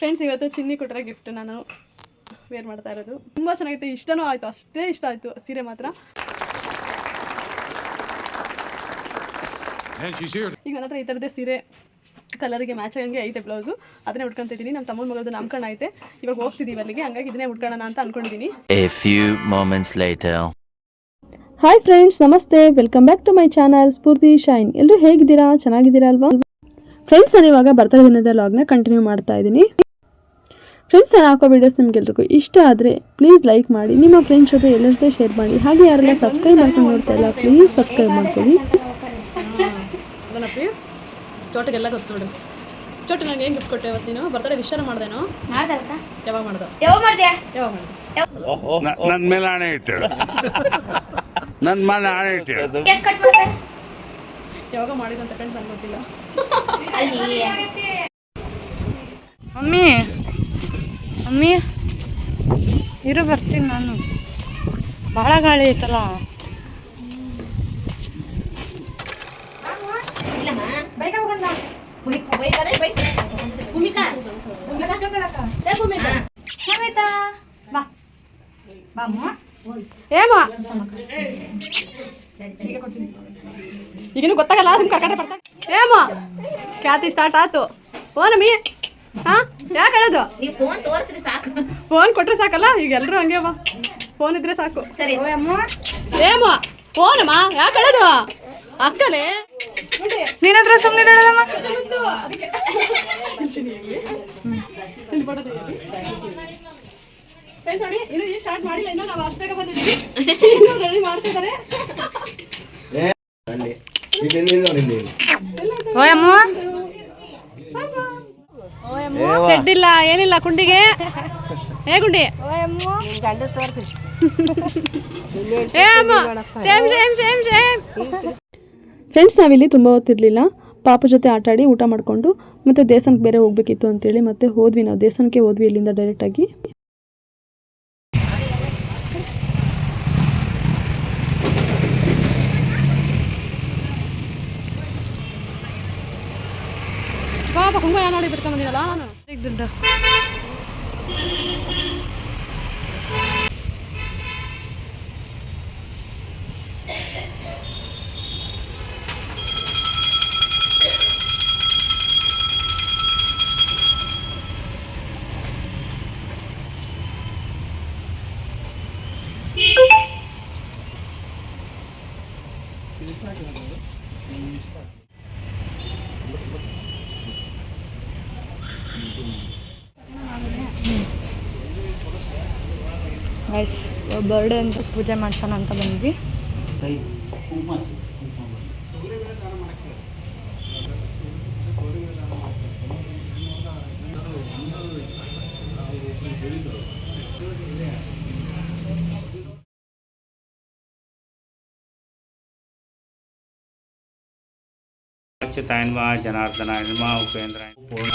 Friends ಇವತ್ತು ಚಿನ್ನಿ ಕೊಟ್ಟರೆ gift ನಾನು ವೇರ್ ಮಾಡ್ತಾ ಇರೋದು. ತುಂಬ ಚೆನ್ನಾಗಿತ್ತು. ಇಷ್ಟನೂ ಆಯಿತು. ಅಷ್ಟೇ ಇಷ್ಟ ಆಯಿತು. ಸೀರೆ ಮಾತ್ರ. ಈಗ ನನ್ನ ಹತ್ರ ಈ ಥರದ್ದೇ ಸೀರೆ ಕಲರಿಗೆ ಮ್ಯಾಚ್ ಆಗಂಗೆ ಐತೆ ಬ್ಲೌಸು ಅದನ್ನೇ ಉಟ್ಕೊಂತಿದ್ದೀನಿ ನಮ್ಮ ತಮ್ಮನ ಮಗಳದು ನಾಮಕರಣ ಐತೆ. ಇವಾಗ ಹೋಗ್ತಿದ್ದೀವಿ ಅಲ್ಲಿಗೆ. ಹಂಗಾಗಿ ಇದನ್ನೇ ಉಟ್ಕೊಳ್ಳೋಣ ಅಂತ ಅನ್ಕೊಂಡಿದ್ದೀನಿ. ಹಾಯ್ ಫ್ರೆಂಡ್ಸ್ ನಮಸ್ತೆ. Welcome back to my channel Spoorthi shine ಎಲ್ಲರೂ ಹೇಗಿದ್ದೀರಾ? ಚೆನ್ನಾಗಿದ್ದೀರಾ ಅಲ್ವಾ? ಫ್ರೆಂಡ್ಸ್ ನಾನು ಇವಾಗ ಬರ್ತಾ ದಿನದ ಲಾಗ್ನ ಕಂಟಿನ್ಯೂ ಮಾಡ್ತಾ ಇದ್ದೀನಿ. ಫ್ರೆಂಡ್ಸ್ ನಾನು ಹಾಕೋ ವೀಡಿಯೋಸ್ ನಿಮ್ಗೆಲ್ರಿಗೂ ಇಷ್ಟ ಆದರೆ ಪ್ಲೀಸ್ ಲೈಕ್ ಮಾಡಿ ನಿಮ್ಮ ಫ್ರೆಂಡ್ಸ್ ಜೊತೆ ಎಲ್ಲರ ಜೊತೆ ಶೇರ್ ಮಾಡಿ. ಹಾಗೆ ಯಾರೆಲ್ಲ ಸಬ್ಸ್ಕ್ರೈಬ್ ಮಾಡ್ಕೊಂಡು ನೋಡ್ತಾ ಇಲ್ಲ ಪ್ಲೀಸ್ ಸಬ್ಸ್ಕ್ರೈಬ್ ಮಾಡ್ಕೊಳ್ಳಿ. ತೋಟಕ್ಕೆಲ್ಲ ಗೊತ್ತು ನೋಡು. ಚೋಟ ನನಗೆ ಏನು ಗಿಫ್ಟ್ ಕೊಟ್ಟೆ ಇವತ್ತು ನೀನು? ಬರ್ತಾರೆ ವಿಚಾರ ಮಾಡ್ದೇನೋ? ಯಾವಾಗ ಮಾಡ್ದೋ? ಯಾವ ಮಾಡ್ದೆ? ಯಾವಾಗ ಮಾಡ್ದೆ? ನನ್ನ ಮೇಲೆ ಹಣೆ ಇಟ್ಟು ನನ್ನ ಮೇಲೆ ಹಣೆ ಇಟ್ಟು ಯಾವಾಗ ಮಾಡಿದಂತ ಫ್ರೆಂಡ್ಸ್ ನನಗೆ ಗೊತ್ತಿಲ್ಲ. ಮಮ್ಮಿ ಮಮ್ಮಿ, ಇರು ಬರ್ತೀನಿ ನಾನು. ಭಾಳ ಗಾಳಿ ಐತಲ್ಲ. ಈಗಿನ ಗೊತ್ತಾಗಲ್ಲ ಸುಮ್ ಕರ್ಕಟೆ ಬರ್ತಾ ಏಮ ಖ್ಯಾತಿ ಸ್ಟಾರ್ಟ್ ಆತು ಫೋನಮ್ಮಿ ಹಾ ಯಾಕೆ ಹೇಳೋದು? ನೀವು ಫೋನ್ ತೋರಿಸ್ರಿ ಸಾಕು. ಫೋನ್ ಕೊಟ್ರೆ ಸಾಕಲ್ಲ ಈಗ ಎಲ್ಲರೂ ಹಂಗೆ ಬಾ. ಫೋನ್ ಇದ್ರೆ ಸಾಕು. ಸರಿ. ಏಮ ಅಮ್ಮ. ಯಾಕೆ ಹೇಳೋದು? ಅಕ್ಕನೇ. ನೀನತ್ರ ಸುಮ್ಮನೆ ಹೇಳೋದಮ್ಮ ನೋಡಿ ಇನ್ನು ಈ ಸ್ಟಾರ್ಟ್ ಮಾಡಿಲ್ಲ ಇನ್ನು ನಾವು ಬಂದಿದ್ದೀವಿ. ಇನ್ನು ರೆಡಿ ಮಾಡ್ತಿದ್ದಾರೆ ಓಯಮ್ಮ ಚೆಡ್ಡಿಲ್ಲ ಏನಿಲ್ಲ ಕುಂಡಿಗೆ. ಏ ಗುಂಡಿ ಏ ಅಮ್ಮ same same same same friends ನಾವಿಲ್ಲಿ ತುಂಬ ಹೊತ್ತಿರಲಿಲ್ಲ. ಪಾಪ ಜೊತೆ ಆಟ ಆಡಿ ಊಟ ಮಾಡಿಕೊಂಡು ಮತ್ತೆ ದೇವಸ್ಥಾನಕ್ಕೆ ಬೇರೆ ಹೋಗ್ಬೇಕಿತ್ತು ಅಂತೇಳಿ ಮತ್ತೆ ಹೋದ್ವಿ. ನಾವು ದೇವಸ್ಥಾನಕ್ಕೆ ಹೋದ್ವಿ ಇಲ್ಲಿಂದ ಡೈರೆಕ್ಟಾಗಿ ಪಾಪ ಕುಂಭ ಯಾ ನೋಡಿ ಬಿಟ್ಕೊಂಡ್ ಬಂದಿರಲ್ಲ ನಾನು ದುಡ್ಡು ಗೈಸ್ ಬರ್ಡೇ ಅಂತ ಪೂಜೆ ಮಾಡ್ಸೋಣ ಅಂತ ಬಂದ್ವಿ. ಅಚ್ಯುತಾಯನ್ವ ಜನಾರ್ದನ ಉಪೇಂದ್ರ ಪೂರ್ಣ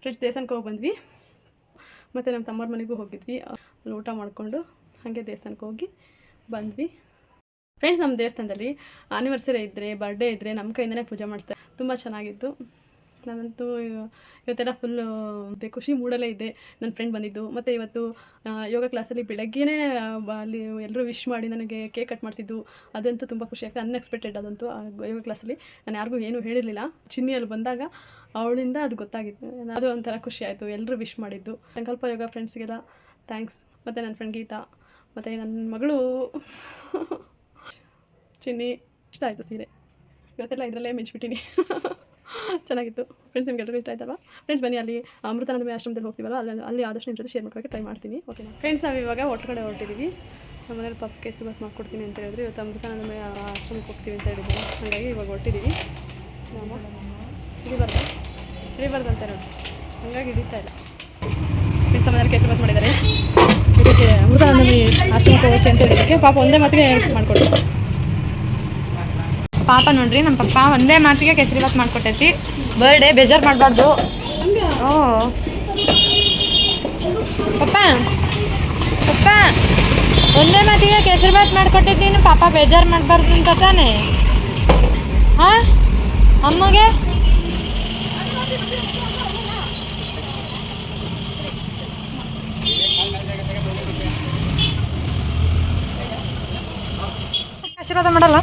ಫ್ರೆಂಡ್ಸ್ ದೇವಸ್ಥಾನಕ್ಕೆ ಹೋಗಿ ಬಂದ್ವಿ. ಮತ್ತು ನಮ್ಮ ತಮ್ಮರ ಮನೆಗೂ ಹೋಗಿದ್ವಿ. ಅಲ್ಲಿ ಊಟ ಮಾಡಿಕೊಂಡು ಹಾಗೆ ದೇವಸ್ಥಾನಕ್ಕೆ ಹೋಗಿ ಬಂದ್ವಿ. ಫ್ರೆಂಡ್ಸ್ ನಮ್ಮ ದೇವಸ್ಥಾನದಲ್ಲಿ ಆನಿವರ್ಸರಿ ಇದ್ದರೆ ಬರ್ಡೇ ಇದ್ದರೆ ನಮ್ಮ ಕೈಯಿಂದನೇ ಪೂಜೆ ಮಾಡಿಸ್ತಾರೆ. ತುಂಬ ಚೆನ್ನಾಗಿತ್ತು. ನಾನಂತೂ ಇವತ್ತೆಲ್ಲ ಫುಲ್ಲು ಖುಷಿ ಮೂಡಲೇ ಇದೆ ನನ್ನ ಫ್ರೆಂಡ್ ಬಂದಿದ್ದು. ಮತ್ತು ಇವತ್ತು ಯೋಗ ಕ್ಲಾಸಲ್ಲಿ ಬೆಳಗ್ಗೆನೇ ಅಲ್ಲಿ ಎಲ್ಲರೂ ವಿಶ್ ಮಾಡಿ ನನಗೆ ಕೇಕ್ ಕಟ್ ಮಾಡಿಸಿದ್ದು. ಅದಂತೂ ತುಂಬ ಖುಷಿ ಆಗ್ತದೆ ಅನ್ಎಕ್ಸ್ಪೆಕ್ಟೆಡ್ ಅದಂತೂ, ಆ, ಯೋಗ ಕ್ಲಾಸಲ್ಲಿ ನಾನು ಯಾರಿಗೂ ಏನೂ ಹೇಳಿರಲಿಲ್ಲ. ಚಿನ್ನಿಯಲ್ಲಿ ಬಂದಾಗ ಅವಳಿಂದ ಅದು ಗೊತ್ತಾಗಿತ್ತು. ಅದು ಒಂಥರ ಖುಷಿ ಆಯಿತು. ಎಲ್ಲರೂ ವಿಶ್ ಮಾಡಿದ್ದು. ಸಂಕಲ್ಪ ಯೋಗ ಫ್ರೆಂಡ್ಸ್ಗೆಲ್ಲ ಥ್ಯಾಂಕ್ಸ್ ಮತ್ತು ನನ್ನ ಫ್ರೆಂಡ್ ಗೀತಾ. ಮತ್ತು ನನ್ನ ಮಗಳು. ಚಿನ್ನಿ, ಇಷ್ಟ ಆಯಿತು ಸೀರೆ. ಇವತ್ತೆಲ್ಲ ಇದರಲ್ಲೇ ಮೆಚ್ಚಿಬಿಟ್ಟಿನಿ ಚೆನ್ನಾಗಿತ್ತು. ಫ್ರೆಂಡ್ಸ್ ನಿಮ್ಗೆ ಎಲ್ಲರಿಗೂ ಇಷ್ಟ ಆಯ್ತಲ್ವಾ? ಫ್ರೆಂಡ್ಸ್ ಬನ್ನಿ ಅಲ್ಲಿ ಅಮೃತಾನಂದ ಆಶ್ರಮದಲ್ಲಿ ಹೋಗ್ತೀವಲ್ಲ? ಅಲ್ಲಿ ಅಲ್ಲಿ ಆದಷ್ಟು ನಿಮ್ಮ ಜೊತೆ ಶೇರ್ ಮಾಡ್ಕೊಳಕ್ಕೆ ಟ್ರೈ ಮಾಡ್ತೀನಿ. ಓಕೆನಾ ಫ್ರೆಂಡ್ಸ್ ನಾವು ಇವಾಗ ಒಟ್ಟಗಡೆ ಹೊರಟಿದ್ದೀವಿ ನಮ್ಮ ಮನೇಲಿ ಪಪ್ಪ ಕೇಸರಿ ಬಾತ್ ಮಾಡ್ಕೊಡ್ತೀನಿ ಅಂತ ಹೇಳಿದ್ರು. ಇವತ್ತು ಅಮೃತಾನಂದ ಆಶ್ರಮಕ್ಕೆ ಹೋಗ್ತೀವಿ ಅಂತ ಹೇಳಿದ್ರು. ಹಾಗಾಗಿ ಇವಾಗ ಹೊರಟಿದ್ದೀವಿ ಬರ್ತಾ ಹಿಡಿಬಾರ್ದು ಅಂತ ನೋಡಿ ಹಂಗಾಗಿ ಹಿಡಿತಾ ಇಲ್ಲ. ಫ್ರೆಂಡ್ಸ್ ಮನೇಲಿ ಕೇಸರಿ ಬಾತ್ ಮಾಡಿದ್ದಾರೆ ಇದಕ್ಕೆ ಅಮೃತಾನಂದಮಿ ಆಶ್ರಮಕ್ಕೆ ಹೋಗ್ತೀನಿ ಅಂತ ಹೇಳಿದ್ದಕ್ಕೆ ಪಾಪ ಒಂದೇ ಮಾತಿಗೆ ಮಾಡ್ಕೊಡ್ತಾರೆ. ಪಾಪ ನೋಡ್ರಿ ನಮ್ಮ ಪಪ್ಪ ಒಂದೇ ಮಾತಿಗೆ ಕೇಸರಿ ಬಾತ್ ಮಾಡ್ಕೊಟ್ಟೈತಿ. ಬರ್ಡೇ ಬೇಜಾರು ಮಾಡಬಾರ್ದು. ಓ. ಪಪ್ಪ. ಪಪ್ಪ. ಒಂದೇ ಮಾತಿಗೆ ಕೇಸರಿ ಬಾತ್ ಮಾಡ್ಕೊಟ್ಟಿದ್ದೀನಿ ಪಾಪ ಬೇಜಾರು ಮಾಡಬಾರ್ದು ಅಂತ ತಾನೆ? ಹಾಂ? ಅಮ್ಮಗೆ? ಆಶೀರ್ವಾದ ಮಾಡಲ್ಲ?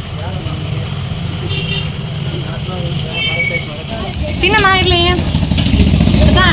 ತಿನ್ನಮ್ಮ ಇರ್ಲಿ. ಹೌದಾ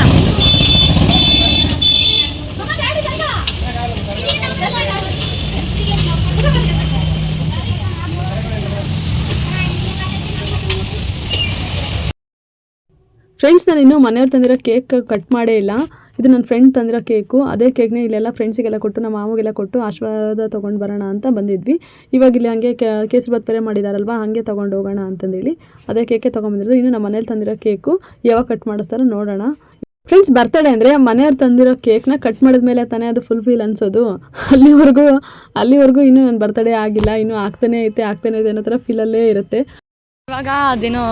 ಫ್ರೆಂಡ್ಸ್ ನಾನು ಇನ್ನೂ ಮನೆಯವ್ರು ತಂದಿರೋ ಕೇಕ್ ಕಟ್ ಮಾಡೇ ಇಲ್ಲ. ಇದು ನನ್ನ ಫ್ರೆಂಡ್ ತಂದಿರೋ ಕೇಕು ಅದೇ ಕೇಕ್ನೇ ಇಲ್ಲೆಲ್ಲ ಫ್ರೆಂಡ್ಸಿಗೆಲ್ಲ ಕೊಟ್ಟು ನಮ್ಮ ಮಾವಿಗೆಲ್ಲ ಕೊಟ್ಟು ಆಶೀರ್ವಾದ ತೊಗೊಂಡು ಬರೋಣ ಅಂತ ಬಂದಿದ್ವಿ. ಇವಾಗ ಇಲ್ಲಿ ಹಂಗೆ ಕೇಸರಿ ಬಾತ್ ಬೇರೆ ಮಾಡಿದಾರಲ್ವ ಹಾಗೆ ತೊಗೊಂಡು ಹೋಗೋಣ ಅಂತಂದೇಳಿ ಅದೇ ಕೇಕೆ ತೊಗೊಂಬಂದಿರೋದು ಇನ್ನು ನಮ್ಮ ಮನೇಲಿ ತಂದಿರೋ ಕೇಕು ಯಾವಾಗ ಕಟ್ ಮಾಡಿಸ್ತಾರೋ ನೋಡೋಣ. ಫ್ರೆಂಡ್ಸ್ ಬರ್ತಡೇ ಅಂದರೆ ಮನೆಯವ್ರು ತಂದಿರೋ ಕೇಕ್ನ ಕಟ್ ಮಾಡಿದ್ಮೇಲೆ ತಾನೇ ಅದು ಫುಲ್ ಫೀಲ್ ಅನ್ಸೋದು. ಅಲ್ಲಿವರೆಗೂ ಅಲ್ಲಿವರೆಗೂ ಇನ್ನೂ ನನ್ನ ಬರ್ತಡೇ ಆಗಿಲ್ಲ ಇನ್ನೂ ಆಗ್ತಾನೆ ಐತೆ ಆಗ್ತಾನೆ ಐತೆ ಅನ್ನೋ ಥರ ಫೀಲಲ್ಲೇ ಇರುತ್ತೆ. ಇವಾಗ ಅದೇನೋ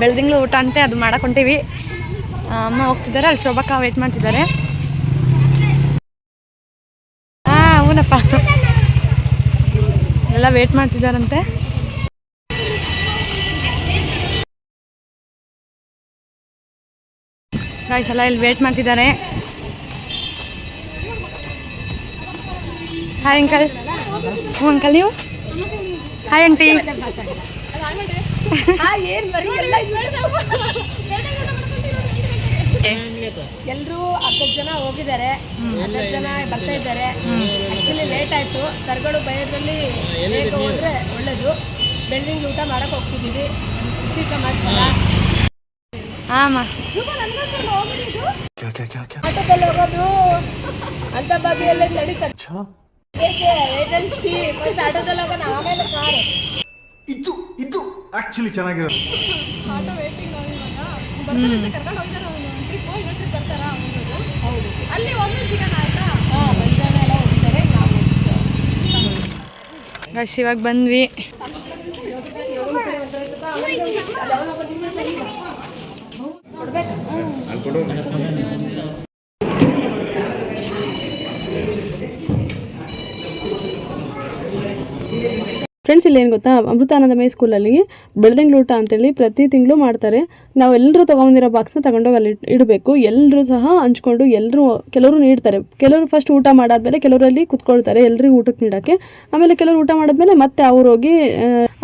ಬೆಳ್ದಿಂಗ್ಳು ಊಟ ಅಂತೆ ಅದು ಮಾಡಕ್ ಹೊಂಟೀವಿ. ಆ, ಅಮ್ಮ ಹೋಗ್ತಿದ್ದಾರೆ. ಅಲ್ಲಿ ಶೋಭಕ್ಕ ವೇಟ್ ಮಾಡ್ತಿದ್ದಾರೆ. ಹಾಂ ಹೂನಪ್ಪ ಎಲ್ಲ ವೇಟ್ ಮಾಡ್ತಿದ್ದಾರಂತೆ. ಗಾಯ್ಸ್ ಎಲ್ಲ ಇಲ್ಲಿ ವೇಟ್ ಮಾಡ್ತಿದ್ದಾರೆ. ಹಾಯ್ ಅಂಕಲ್ ಹ್ಞೂ ಅಂಕಲ್ ನೀವು? ಹಾಯ್ ಆಂಟಿ ಎಲ್ಲರೂ ಹತ್ತತ್ತು ಜನ ಹೋಗಿದ್ದಾರೆ. ಹತ್ತತ್ತು ಜನ ಬರ್ತಾ ಇದ್ದಾರೆ. ಆಕ್ಚುಲಿ ಲೇಟ್ ಆಯ್ತು. ಸರ್ಗಳು ಭಯದಲ್ಲಿ ಬೇಗ ಹೋದ್ರೆ ಒಳ್ಳೇದು. ಬೆಳ್ಳಿಂಗ್ ಊಟ ಮಾಡಕ್ ಹೋಗ್ತಿದ್ದೀವಿ. ಖುಷಿ ಸಮಾಚಾರ ಆಟೋದಲ್ಲಿ ಹೋಗೋದು. ಅಂತ ಬಗೆಯಲ್ಲೇ ನಡೀತಾರೆ ವೇಟ್ ಅಂಡ್ ಸಿ ಫಸ್ಟ್ ಆಟೋದಲ್ಲಿ ಹೋಗೋಣ ಆಮೇಲೆ ಕಾರು ಇದು ಇದು ಆಕ್ಚುಲಿ ಚೆನ್ನಾಗಿರೋದು. ಹಾಂ ಮಂಜಾನ ಎಲ್ಲ ಹೋಗಿದ್ದಾರೆ ನಾವು ಇಷ್ಟು ಗೈಸ್ ಇವಾಗ ಬಂದ್ವಿ. ಫ್ರೆಂಡ್ಸ್ ಇಲ್ಲಿ ಏನು ಗೊತ್ತಾ? ಅಮೃತಾನಂದಮಯ ಸ್ಕೂಲಲ್ಲಿ ಬೆಳ್ದಂಗ್ಳ ಊಟ ಅಂತೇಳಿ ಪ್ರತಿ ತಿಂಗಳು ಮಾಡ್ತಾರೆ. ನಾವು ಎಲ್ಲರೂ ತೊಗೊಂಡಿರೋ ಬಾಕ್ಸ್ನ ತಗೊಂಡೋಗಿ ಅಲ್ಲಿ ಇಡಬೇಕು. ಎಲ್ಲರೂ ಸಹ ಹಂಚ್ಕೊಂಡು ಎಲ್ಲರೂ ಕೆಲವರು ನೀಡ್ತಾರೆ. ಕೆಲವರು ಫಸ್ಟ್ ಊಟ ಮಾಡಾದ್ಮೇಲೆ ಕೆಲವರಲ್ಲಿ ಕುತ್ಕೊಳ್ತಾರೆ. ಎಲ್ಲರಿಗೂ ಊಟಕ್ಕೆ ನೀಡೋಕ್ಕೆ. ಆಮೇಲೆ ಕೆಲವರು ಊಟ ಮಾಡಿದ್ಮೇಲೆ ಮತ್ತೆ ಅವ್ರು ಹೋಗಿ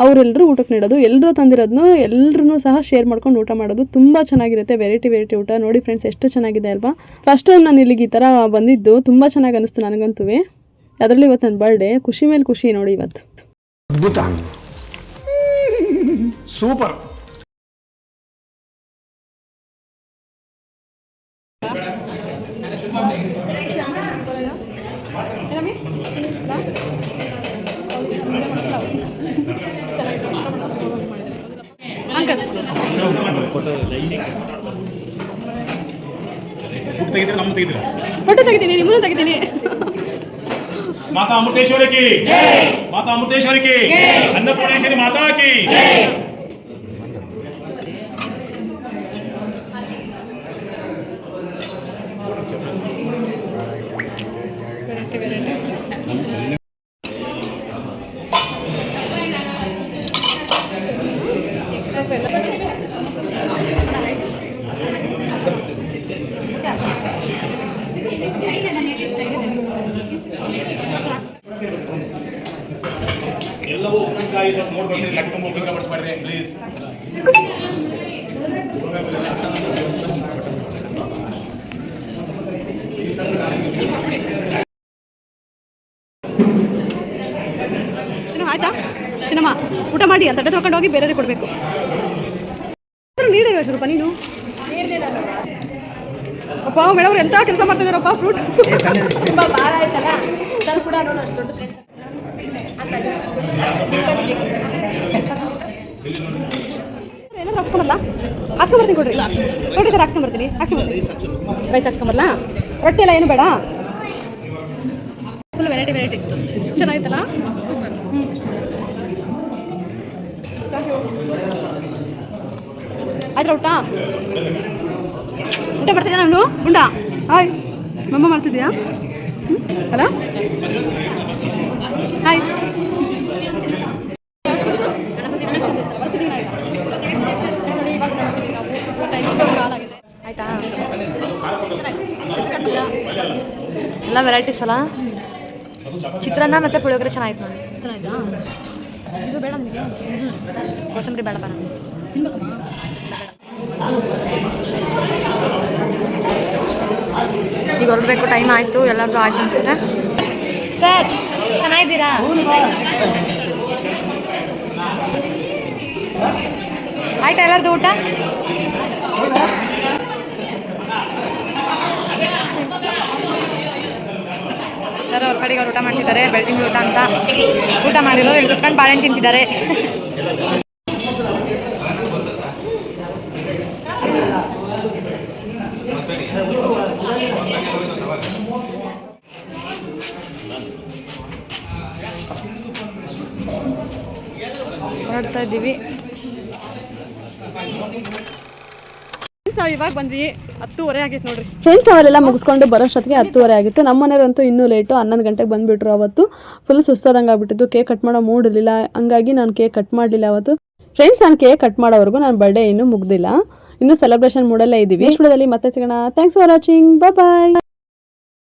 ಅವರೆಲ್ಲರೂ ಊಟಕ್ಕೆ ನೀಡೋದು. ಎಲ್ಲರೂ ತಂದಿರೋದನ್ನು ಎಲ್ಲರೂ ಸಹ ಶೇರ್ ಮಾಡ್ಕೊಂಡು ಊಟ ಮಾಡೋದು ತುಂಬ ಚೆನ್ನಾಗಿರುತ್ತೆ. ವೆರೈಟಿ ವೆರೈಟಿ ಊಟ. ನೋಡಿ ಫ್ರೆಂಡ್ಸ್ ಎಷ್ಟು ಚೆನ್ನಾಗಿದೆ ಅಲ್ವಾ? ಫಸ್ಟ್ ನಾನು ಇಲ್ಲಿಗೆ ಈ ಥರ ಬಂದಿದ್ದು. ತುಂಬ ಚೆನ್ನಾಗಿ ಅನ್ನಿಸ್ತು ನನಗಂತೂ ಅದರಲ್ಲಿ ಇವತ್ತು ನನ್ನ ಬರ್ಡೇ ಖುಷಿ ಮೇಲೆ ಖುಷಿ ನೋಡಿ ಇವತ್ತು. ಅದ್ಭುತ. ಸೂಪರ್. ತೆಗಿದ್ರೆ ನಮ್ಮ ತೆಗಿದ್ರೆ. ಫೋಟೋ ತೆಗಿತೀನಿ ನಿಮ್ಮನ್ನು ತೆಗಿತೀನಿ ಮಾತಾ ಅಮೃತೇಶ್ವರಿ మాతా అమృతేశ్వరికి అన్నపురేశ్వరి మాతాకి ಅನ್ನಪೂರ್ಣೇಶ್ವರಿ ಮಾತಾ ಮೂರು ಬರ್ತೀನಿ ಲೆಕ್ಕ ತುಂಬ ಉಪ್ಪಿನಕಾಯಿ ಬಡಿಸ್ಬೇಡ್ರಿ ಪ್ಲೀಸ್ ಆಯ್ತಾ? ಚಿನ್ನಮ್ಮ ಊಟ ಮಾಡಿ ಅಂತ ತೊಳ್ಕೊಂಡು ಹೋಗಿ ಬೇರೆಯವ್ರಿಗೆ ಕೊಡಬೇಕು. ನೀಡಿರೋ ಸ್ವಲ್ಪ ನೀನು? ಅಪ್ಪ ಮೇಡಮ್ ಅವ್ರು ಎಂತ ಕೆಲಸ ಮಾಡ್ತಿದಾರಪ್ಪ ಫ್ರೂಟ್ ತುಂಬ ಭಾರ ಆಯ್ತಲ್ಲ? ಸರ್ ಕೂಡ ನೋಡು ಅಷ್ಟು ದೊಡ್ಡ ಪ್ಲೇಟ್. ಏನಾದ್ರು ಹಾಕ್ಸ್ಕೊಂಬರಲ್ಲ ಹಾಕ್ಸ್ಕೊಂಬರ್ತೀನಿ ಕೊಡ್ರಿ. ಕೊಡ್ರಿ ಸರ್, ಹಾಕ್ಸ್ಕೊಂಬರ್ತೀನಿ. ಹಾಕ್ಸ್ಕೊಂಬರ್ತೀನಿ. ರೈಸ್ ಹಾಕ್ಸ್ಕೊಂಬರಲ್ಲ ರೊಟ್ಟಿ ಎಲ್ಲ ಏನು ಬೇಡ? ಫುಲ್ ವೆರೈಟಿ ವೆರೈಟಿ ಚೆನ್ನಾಗಿತ್ತಲ್ಲ? ಸೂಪರ್ ಆಯ್ತು ಊಟ? ಊಟ ಬರ್ತಿದ್ಯಾ ನಾನು? ಉಂಡ? ಹಾಯ್. ಮಮ್ಮ ಮಾಡ್ತಿದ್ಯಾ ಹಲೋ ಹಾಯ್ ಗಣಪತಿ ಗಣೇಶ ದೇವಸ್ಥಾನ ಬರ್ಸಿದ್ದೀವಿ ನಾವು ಈಗ. ನೋಡಿ, ಇವಾಗ ನಾವು ನಾವು ಟೈಮ್ ಕಾಲಾಗಿದೆ ಆಯ್ತಾ ಎಲ್ಲ ವೆರೈಟೀಸ್ ಅಲ್ಲ ಚಿತ್ರಾನ್ನ ಮತ್ತು ಪುಳಿಯೋಗರೆ ಚೆನ್ನಾಗಿತ್ತು ನೋಡಿ. ಚೆನ್ನಾಯ್ತಾ ಇದು ಬೇಡ ಕೋಸಂಬರಿ ಬೇಡ ಬರ. ಈಗ ಹೊರಡಬೇಕು ಟೈಮ್ ಆಯಿತು ಎಲ್ಲರದು ಆಯ್ತು ಅನಿಸುತ್ತೆ. ಸರ್ ಚೆನ್ನಾಗಿದ್ದೀರಾ? ಆಯ್ತಾ ಎಲ್ಲರದು ಊಟ? ಎಲ್ಲರೂ ಅವ್ರ ಕಡೆಗೆ ಅವ್ರು ಊಟ ಮಾಡ್ತಿದ್ದಾರೆ ಬೆಳ್ತಿಂಗ್ ಊಟ ಅಂತ ಊಟ ಮಾಡಿರೋ ಇಲ್ಲಿ ಕುತ್ಕೊಂಡು ಬಾಳೆಹಣ್ಣು ತಿಂತಿದ್ದಾರೆ. ಹೊರಡ್ತಾ ಇದ್ದೀವಿ. ನಾವು ಇವಾಗ ಬಂದ್ವಿ, ಹತ್ತುವರೆ ಆಗಿತ್ತು ನೋಡ್ರಿ. ಫ್ರೆಂಡ್ಸ್ ನಾವೆಲ್ಲ ಮುಗಿಸ್ಕೊಂಡು ಬರೋಷ್ಟೊತ್ತಿಗೆ ಹತ್ತುವರೆ ಆಗಿತ್ತು. ನಮ್ಮ ಮನೆಯವರಂತೂ ಇನ್ನೂ ಲೇಟು ಹನ್ನೊಂದು ಗಂಟೆಗೆ ಬಂದುಬಿಟ್ರು ಅವತ್ತು. ಫುಲ್ ಸುಸ್ತಾದಂಗೆ ಆಗ್ಬಿಟ್ಟಿತ್ತು. ಕೇಕ್ ಕಟ್ ಮಾಡೋ ಮೂಡ್ ಇರಲಿಲ್ಲ. ಹಂಗಾಗಿ ನಾನು ಕೇಕ್ ಕಟ್ ಮಾಡಲಿಲ್ಲ ಅವತ್ತು. ಫ್ರೆಂಡ್ಸ್ ನಾನು ಕೇಕ್ ಕಟ್ ಮಾಡೋವರೆಗೂ ನಾನು ಬರ್ಡೇ ಇನ್ನೂ ಮುಗ್ದಿಲ್ಲ. ಇನ್ನೂ ಸೆಲೆಬ್ರೇಷನ್ ಮೂಡಲ್ಲೇ ಇದ್ದೀವಿ ಮತ್ತೆ ಸಿಗೋಣ. Thanks for watching bye